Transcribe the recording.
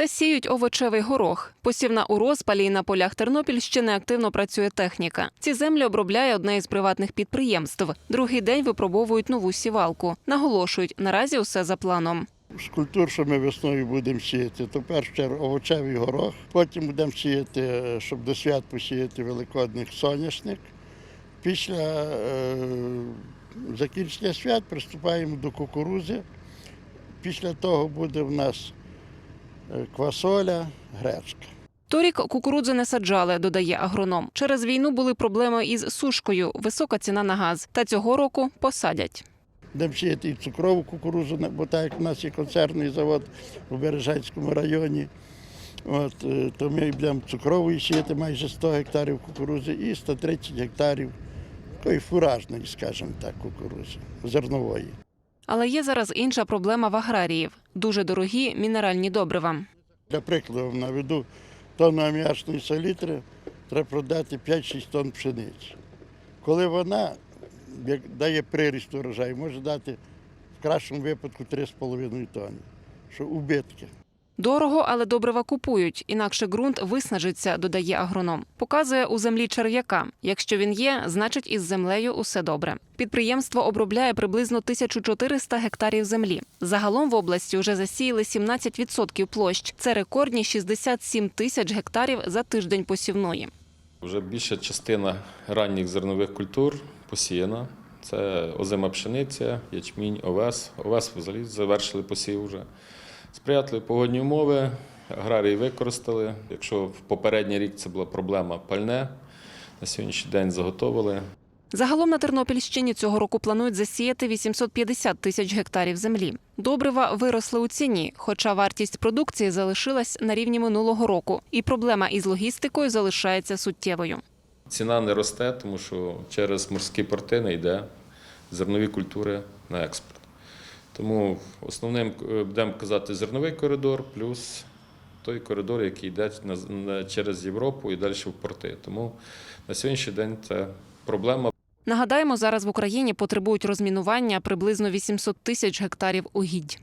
Це сіють овочевий горох. Посівна у розпалі і на полях Тернопільщини активно працює техніка. Ці землі обробляє одне із приватних підприємств. Другий день випробовують нову сівалку. Наголошують, наразі усе за планом. З культур, що ми весною будемо сіяти, то чергу овочевий горох, потім будемо сіяти, е, щоб до свят посіяти великодних соняшник. Після е, закінчення свят приступаємо до кукурузи. Після того буде в нас квасоля, гречка. Торік кукурудзи не саджали, додає агроном. Через війну були проблеми із сушкою, висока ціна на газ. Та цього року посадять. Будемо сіяти і цукрову кукурузу, бо так як у нас є концерний завод у Бережанському районі. От, е, то ми будемо цукровою сіяти майже 100 гектарів кукурузи і 130 гектарів такої фуражної, скажімо так, кукурузи, зернової. Але є зараз інша проблема в аграріїв дуже дорогі мінеральні добрива. Для прикладу наведу тонну аміачної селітри треба продати 5-6 тонн пшениці. Коли вона дає приріст урожаю, може дати в кращому випадку 3,5 тонни, що убитки. Дорого, але добрива купують, інакше ґрунт виснажиться, додає агроном. Показує у землі черв'яка. Якщо він є, значить із землею усе добре. Підприємство обробляє приблизно 1400 гектарів землі. Загалом в області вже засіяли 17% площ. Це рекордні 67 тисяч гектарів за тиждень посівної. Вже більша частина ранніх зернових культур посіяна. Це озима пшениця, ячмінь, овес. Овес взагалі завершили посів вже. Сприятливі погодні умови, аграрії використали. Якщо в попередній рік це була проблема пальне, на сьогоднішній день заготовили. Загалом на Тернопільщині цього року планують засіяти 850 тисяч гектарів землі. Добрива виросли у ціні, хоча вартість продукції залишилась на рівні минулого року, і проблема із логістикою залишається суттєвою. Ціна не росте, тому що через морські порти не йде зернові культури на експорт. Тому основним е, будемо казати зерновий коридор, плюс той коридор, який йде через Європу і далі в порти. Тому на сьогоднішній день це проблема. Нагадаємо, зараз в Україні потребують розмінування приблизно 800 тисяч гектарів угідь.